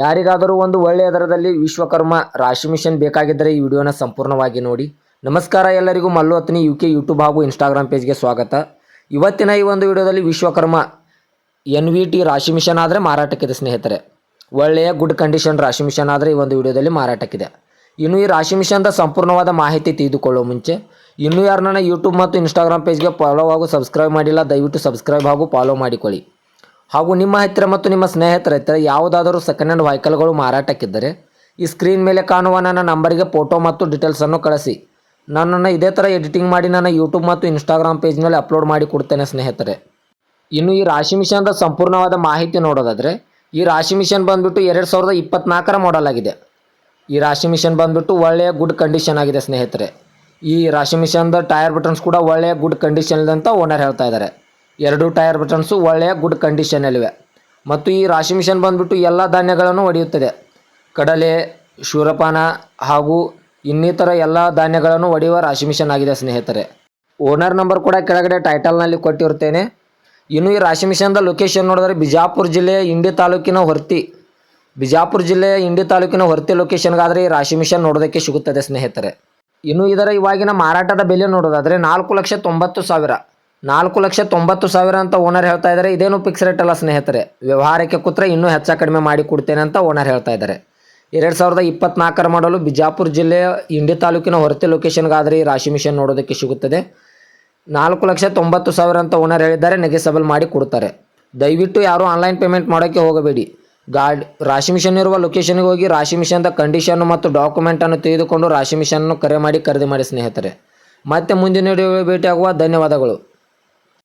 ಯಾರಿಗಾದರೂ ಒಂದು ಒಳ್ಳೆಯ ದರದಲ್ಲಿ ವಿಶ್ವಕರ್ಮ ರಾಶಿ ಮಿಷನ್ ಬೇಕಾಗಿದ್ದರೆ ಈ ವಿಡಿಯೋನ ಸಂಪೂರ್ಣವಾಗಿ ನೋಡಿ. ನಮಸ್ಕಾರ ಎಲ್ಲರಿಗೂ, Mallu Athni U K YouTube ಹಾಗೂ ಇನ್ಸ್ಟಾಗ್ರಾಮ್ ಪೇಜ್ಗೆ ಸ್ವಾಗತ. ಇವತ್ತಿನ ಈ ಒಂದು ವಿಡಿಯೋದಲ್ಲಿ ವಿಶ್ವಕರ್ಮ ಎನ್ ವಿ ಟಿ ರಾಶಿ ಮಿಷನ್ ಆದರೆ ಮಾರಾಟಕ್ಕಿದೆ, ಸ್ನೇಹಿತರೆ. ಒಳ್ಳೆಯ ಗುಡ್ ಕಂಡೀಷನ್ ರಾಶಿ ಮಿಷನ್ ಆದರೆ ಈ ಒಂದು ವಿಡಿಯೋದಲ್ಲಿ ಮಾರಾಟಕ್ಕಿದೆ. ಇನ್ನು ಈ ರಾಶಿ ಮಿಷನ್ದ ಸಂಪೂರ್ಣವಾದ ಮಾಹಿತಿ ತಿಳಿದುಕೊಳ್ಳುವ ಮುಂಚೆ, ಇನ್ನೂ ಯಾರು ನನ್ನ ಯೂಟ್ಯೂಬ್ ಮತ್ತು ಇನ್ಸ್ಟಾಗ್ರಾಮ್ ಪೇಜ್ಗೆ ಫಾಲೋ ಹಾಗೂ ಸಬ್ಸ್ಕ್ರೈಬ್ ಮಾಡಿಲ್ಲ, ದಯವಿಟ್ಟು ಸಬ್ಸ್ಕ್ರೈಬ್ ಹಾಗೂ ಫಾಲೋ ಮಾಡಿಕೊಳ್ಳಿ. ಹಾಗೂ ನಿಮ್ಮ ಹತ್ತಿರ ಮತ್ತು ನಿಮ್ಮ ಸ್ನೇಹಿತರ ಹತ್ತಿರ ಯಾವುದಾದರೂ ಸೆಕೆಂಡ್ ಹ್ಯಾಂಡ್ ವೆಹಿಕಲ್ಗಳು ಮಾರಾಟಕ್ಕಿದ್ದರೆ, ಈ ಸ್ಕ್ರೀನ್ ಮೇಲೆ ಕಾಣುವ ನನ್ನ ನಂಬರಿಗೆ ಫೋಟೋ ಮತ್ತು ಡೀಟೇಲ್ಸನ್ನು ಕಳಿಸಿ. ನನ್ನನ್ನು ಇದೇ ಥರ ಎಡಿಟಿಂಗ್ ಮಾಡಿ ನನ್ನ ಯೂಟ್ಯೂಬ್ ಮತ್ತು ಇನ್ಸ್ಟಾಗ್ರಾಮ್ ಪೇಜ್ನಲ್ಲಿ ಅಪ್ಲೋಡ್ ಮಾಡಿ ಕೊಡ್ತೇನೆ ಸ್ನೇಹಿತರೆ. ಇನ್ನು ಈ ರಾಶಿ ಮಿಷನ್ದ ಸಂಪೂರ್ಣವಾದ ಮಾಹಿತಿ ನೋಡೋದಾದರೆ, ಈ ರಾಶಿ ಮಿಷನ್ ಬಂದ್ಬಿಟ್ಟು ಎರಡು ಸಾವಿರದ ಇಪ್ಪತ್ನಾಲ್ಕರ ಮಾಡಲ್ ಆಗಿದೆ. ಈ ರಾಶಿ ಮಿಷನ್ ಬಂದುಬಿಟ್ಟು ಒಳ್ಳೆಯ ಗುಡ್ ಕಂಡೀಷನ್ ಆಗಿದೆ ಸ್ನೇಹಿತರೆ. ಈ ರಾಶಿ ಮಿಷನ್ದ ಟೈರ್ ಬಟನ್ಸ್ ಕೂಡ ಒಳ್ಳೆಯ ಗುಡ್ ಕಂಡೀಷನ್ ಅಂತ ಓನರ್ ಹೇಳ್ತಾ ಇದ್ದಾರೆ. ಎರಡು ಟೈರ್ ಬಟನ್ಸು ಒಳ್ಳೆಯ ಗುಡ್ ಕಂಡೀಷನಲ್ಲಿವೆ ಮತ್ತು ಈ ರಾಶಿ ಮಿಷನ್ ಬಂದುಬಿಟ್ಟು ಎಲ್ಲ ಧಾನ್ಯಗಳನ್ನು ಒಡೆಯುತ್ತದೆ. ಕಡಲೆ, ಶೂರಪಾನ ಹಾಗೂ ಇನ್ನಿತರ ಎಲ್ಲ ಧಾನ್ಯಗಳನ್ನು ಒಡೆಯುವ ರಾಶಿ ಮಿಷನ್ ಆಗಿದೆ ಸ್ನೇಹಿತರೆ. ಓನರ್ ನಂಬರ್ ಕೂಡ ಕೆಳಗಡೆ ಟೈಟಲ್ನಲ್ಲಿ ಕೊಟ್ಟಿರುತ್ತೇನೆ ಇನ್ನು ಈ ರಾಶಿ ಮಿಷನ್ದ ಲೊಕೇಶನ್ ನೋಡಿದ್ರೆ ಬಿಜಾಪುರ ಜಿಲ್ಲೆಯ ಇಂಡಿ ತಾಲೂಕಿನ ಹೊರ್ತಿ. ಬಿಜಾಪುರ ಜಿಲ್ಲೆಯ ಇಂಡಿ ತಾಲೂಕಿನ ಹೊರ್ತಿ ಲೊಕೇಶನ್ಗಾದರೆ ಈ ರಾಶಿ ಮಿಷನ್ ನೋಡೋದಕ್ಕೆ ಸಿಗುತ್ತದೆ ಸ್ನೇಹಿತರೆ. ಇನ್ನು ಇದರ ಇವಾಗಿನ ಮಾರಾಟದ ಬೆಲೆ ನೋಡೋದಾದರೆ ನಾಲ್ಕು ಲಕ್ಷ ತೊಂಬತ್ತು ಸಾವಿರ. ನಾಲ್ಕು ಲಕ್ಷ ತೊಂಬತ್ತು ಸಾವಿರ ಅಂತ ಓನರ್ ಹೇಳ್ತಾ ಇದ್ದಾರೆ. ಇದೇನು ಫಿಕ್ಸ್ ರೇಟ್ ಅಲ್ಲ ಸ್ನೇಹಿತರೆ. ವ್ಯವಹಾರಕ್ಕೆ ಕೂತ್ರೆ ಇನ್ನೂ ಹೆಚ್ಚ ಕಡಿಮೆ ಮಾಡಿ ಕೊಡ್ತೇನೆ ಅಂತ ಓನರ್ ಹೇಳ್ತಾ ಇದ್ದಾರೆ. ಎರಡು ಸಾವಿರದ ಇಪ್ಪತ್ನಾಲ್ಕರ ಮಾಡಲು ಬಿಜಾಪುರ ಜಿಲ್ಲೆಯ ಇಂಡಿ ತಾಲೂಕಿನ ಹೊರತೆ ಲೊಕೇಶನ್ಗಾದರೆ ಈ ರಾಶಿ ಮಿಷನ್ ನೋಡೋದಕ್ಕೆ ಸಿಗುತ್ತದೆ. ನಾಲ್ಕು ಲಕ್ಷ ತೊಂಬತ್ತು ಸಾವಿರ ಅಂತ ಓನರ್ ಹೇಳಿದ್ದಾರೆ. ನೆಗೆಸಬಲ್ ಮಾಡಿ ಕೊಡ್ತಾರೆ. ದಯವಿಟ್ಟು ಯಾರೂ ಆನ್ಲೈನ್ ಪೇಮೆಂಟ್ ಮಾಡೋಕ್ಕೆ ಹೋಗಬೇಡಿ. ಗಾಡಿ, ರಾಶಿ ಮಿಷನ್ ಇರುವ ಲೊಕೇಶನ್ಗೆ ಹೋಗಿ ರಾಶಿ ಮಿಷನ್ದ ಕಂಡೀಷನ್ ಮತ್ತು ಡಾಕ್ಯುಮೆಂಟನ್ನು ತೆಗೆದುಕೊಂಡು ರಾಶಿ ಮಿಷನ್ನು ಕರೆ ಮಾಡಿ ಖರೀದಿ ಮಾಡಿ ಸ್ನೇಹಿತರೆ. ಮತ್ತೆ ಮುಂದಿನ ಭೇಟಿಯಾಗುವ ಧನ್ಯವಾದಗಳು.